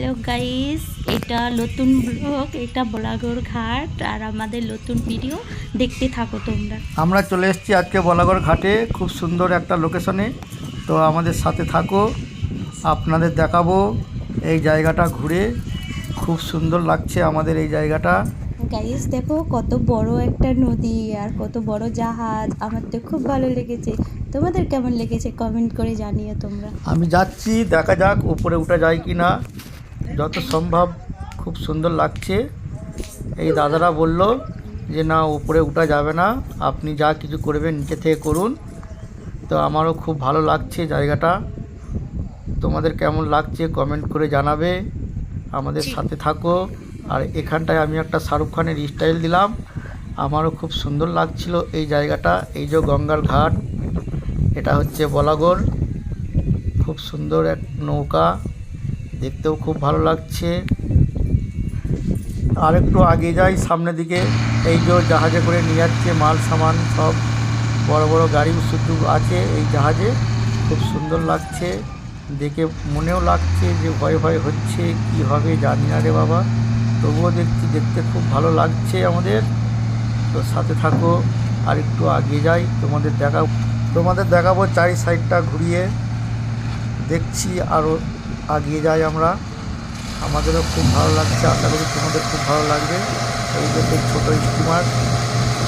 Hello guys এটা নতুন blog এটা বলাগড় ঘাট আর আমাদের নতুন ভিডিও দেখতে থাকো তোমরা। আমরা চলে এসেছি আজকে বলাগড় ঘাটে খুব সুন্দর একটা লোকেশনে তো আমাদের সাথে থাকো আপনাদের দেখাবো এই জায়গাটা ঘুরে। খুব সুন্দর লাগছে আমাদের এই জায়গাটা। গাইস দেখো কত বড় একটা নদী আর কত বড় জাহাজ। আমার তো খুব ভালো লেগেছে। তোমাদের কেমন লেগেছে? কমেন্ট করে জানিও তোমরা। আমি যাচ্ছি দেখা যাক উপরে উঠা যায় কি না যত সম্ভব খুব সুন্দর লাগছে। এই দাদারা বলল যে না উপরে উঠা যাবে না। আপনি যা কিছু করবেন নিচে থেকে করুন। তো আমারও খুব ভালো লাগছে জায়গাটা। তোমাদের কেমন লাগছে কমেন্ট করে জানাবে। আমাদের সাথে থাকো। আর এখানটায় আমি একটা শাহরুখ খানের স্টাইল দিলাম। আমারও খুব সুন্দর লাগছিল এই জায়গাটা। এই যে গঙ্গার ঘাট এটা হচ্ছে বলাগড়। খুব সুন্দর এক নৌকা। দেখতেও খুব ভালো লাগছে। আর একটু আগে যাই, সামনের দিকে। এই যে জাহাজে করে নিয়ে যাচ্ছে মাল, সামান সব। বড় বড় গাড়ি শুধু আছে এই জাহাজে। খুব সুন্দর লাগছে। দেখে মনেও লাগছে যে ভয় ভয় হচ্ছে, কি হবে জানি না রে বাবা। তবুও দেখছি, দেখতে খুব ভালো লাগছে আমাদের। তো সাথে থাকো আর একটু আগে যাই, তোমাদের দেখা তোমাদের দেখাবো চারি সাইডটা ঘুরিয়ে। দেখছি আরও আগিয়ে যাই আমরা। আমাদেরও খুব ভালো লাগছে আশা করি তোমাদের খুব ভালো লাগবে। এই যে সেই ছোটো স্টিমার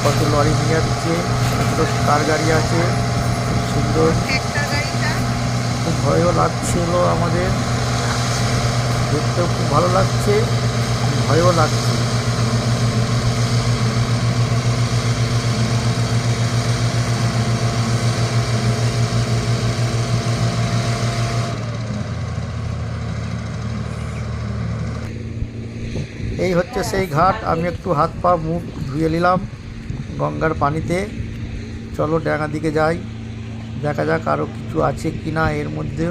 কত লরি নিয়ে যাচ্ছে ছোটো কার গাড়ি আছে খুব সুন্দর। খুব ভয়ও লাগছিল আমাদের। দেখতেও খুব ভালো লাগছে ভয়ও লাগছে। এই হচ্ছে সেই ঘাট। আমি একটু হাত পা, মুখ ধুয়ে নিলাম গঙ্গার পানিতে। চলো ডাঙা দিকে যাই। দেখা যাক আরও কিছু আছে কি না এর মধ্যে।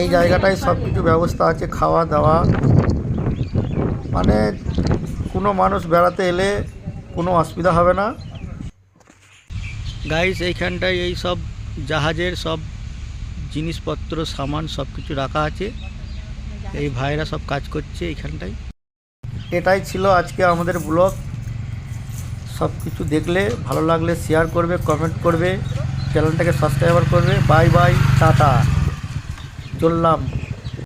এই জায়গাটায় সব কিছু ব্যবস্থা আছে, খাওয়া দাওয়া। মানে কোনো মানুষ বেড়াতে এলে কোনো অসুবিধা হবে না। গাইস এইখানটায় এই সব জাহাজের সব জিনিসপত্র, সামান সব কিছু রাখা আছে। এই ভাইরা সব কাজ করছে এইখানটায়। এটাই ছিল আজকে আমাদের ব্লগ। সব কিছু দেখলে, ভালো লাগলে শেয়ার করবে কমেন্ট করবে চ্যানেলটাকে সাবস্ক্রাইবার করবে। Bye bye tata. চললাম।